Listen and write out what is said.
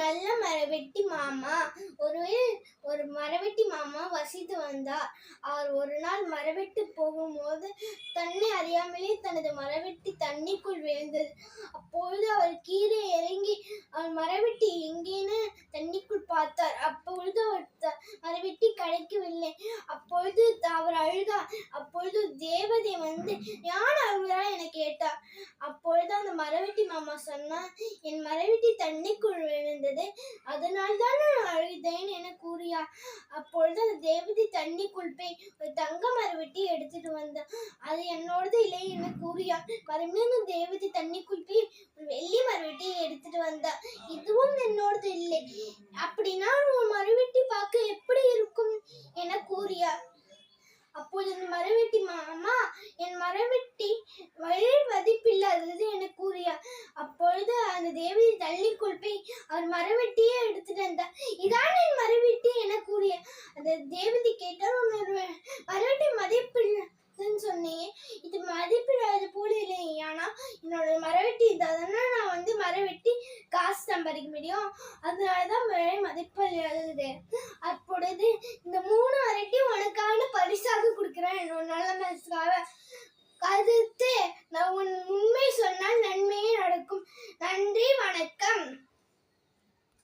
நல்ல மரவெட்டி மாமா. ஒரு ஒரு மரவெட்டி மாமா வசித்து வந்தார். அவர் ஒரு நாள் மரவெட்டு போகும்போது தன்னை அறியாமலே தனது மரவெட்டி தண்ணிக்குள் விழுந்தது. அப்பொழுது அவர் கீழே இறங்கி அவர் மரவெட்டி எங்கேன்னு? தண்ணிக்குள் பார்த்தார். அப்பொழுது அவர் மரவெட்டி கிடைக்கவில்லை. அப்பொழுது அவர் அழுதார். அப்பொழுது தேவதை வந்து யார் அழுகிறா எனக்கு மரவெட்டி மாமா சொன்னா என் மரவெட்டி தண்ணிக்குள் விழுந்தது. அதனால் தான் நான் அழுதேன் என கூறியா. அப்பொழுது அந்த தேவதை தண்ணிக்குள் போய் ஒரு தங்க மரவெட்டி எடுத்துட்டு வந்த. அது என்னோடது இல்லை என கூறியா. மறுபடியும் தேவதை தண்ணிக்குள் போய் ஒரு வெள்ளி மரவெட்டி எடுத்துட்டு வந்த. இதுவும் என்னோடது இல்லை. அப்படின்னா உன் மரவெட்டி பார்க்க எப்படி இருக்கும் என கூறியா. அப்போது அந்த மரவெட்டி மாமா என் மரவெட்டி வழி மதிப்பில்லாதது என கூறியார் அப்பொழுது அந்த தேவதை தள்ளி போய் அவர் மரவெட்டியே எடுத்துட்டு வந்தார். இதான் என் மரவெட்டி என கூறிய அந்த தேவதி கேட்டால் உன்னோட மரவெட்டி மதிப்பில்லைன்னு சொன்னீங்க இது மதிப்பிடாத போல இல்லை. ஆனா என்னோட மரவெட்டி இருந்தால் நான் வந்து மரவெட்டி காசு சம்பாதிக்க முடியும். அதனால தான் விலை மதிப்பில்லாதது அப்பொழுது இந்த மூணு அரட்டி உனக்கான பரிசாக கொடுக்குறேன். என்னோட நல்ல மனசுக்காக அது